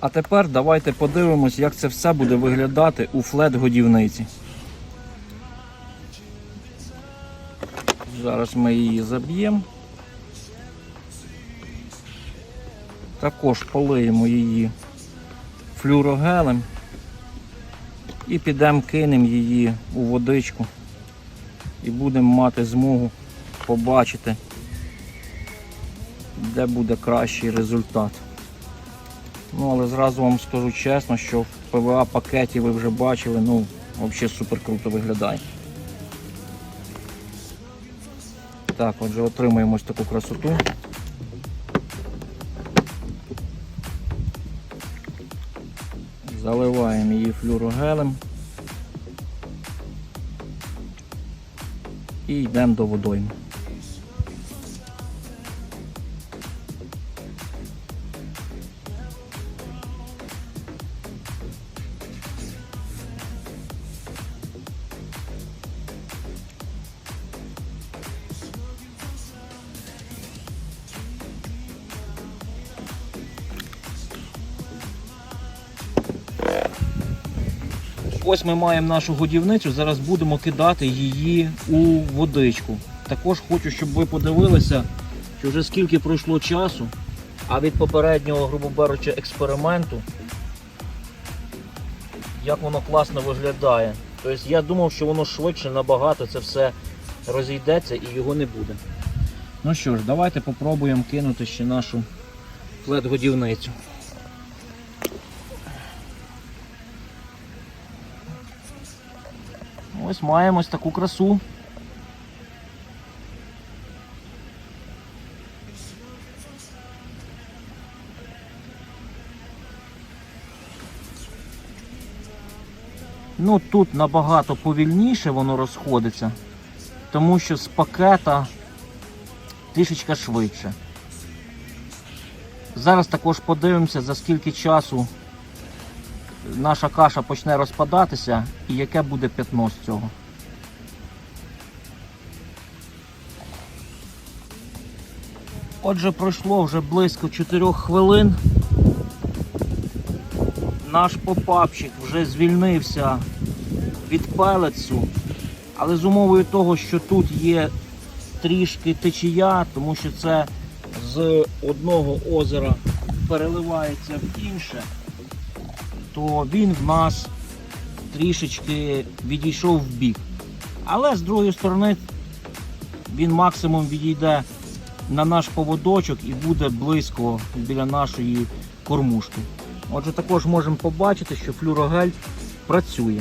А тепер давайте подивимось, як це все буде виглядати у флет-годівниці. Зараз ми її заб'ємо. Також полиємо її флюрогелем і підемо кинемо її у водичку і будемо мати змогу побачити, де буде кращий результат. Ну, але зразу вам скажу чесно, що в ПВА пакеті ви вже бачили, ну, взагалі супер круто виглядає. Так, отже, отримуємо ось таку красоту. Заливаємо її флюрогелем. І йдемо до водойми. Ось ми маємо нашу годівницю, зараз будемо кидати її у водичку. Також хочу, щоб ви подивилися, що вже скільки пройшло часу, а від попереднього, грубо беручи, експерименту, як воно класно виглядає. Тобто я думав, що воно швидше набагато це все розійдеться і його не буде. Ну що ж, давайте попробуємо кинути ще нашу флет-годівницю. Ось маємо ось таку красу. Ну тут набагато повільніше воно розходиться, тому що з пакета трішечки швидше. Зараз також подивимося, за скільки часу наша каша почне розпадатися і яке буде пятно з цього. Отже, пройшло вже близько 4 хвилин. Наш попапчик вже звільнився від пелецу, але з умовою того, що тут є трішки течія, тому що це з одного озера переливається в інше то він в нас трішечки відійшов в бік. Але з другої сторони він максимум відійде на наш поводочок і буде близько біля нашої кормушки. Отже, також можемо побачити, що флюрогель працює.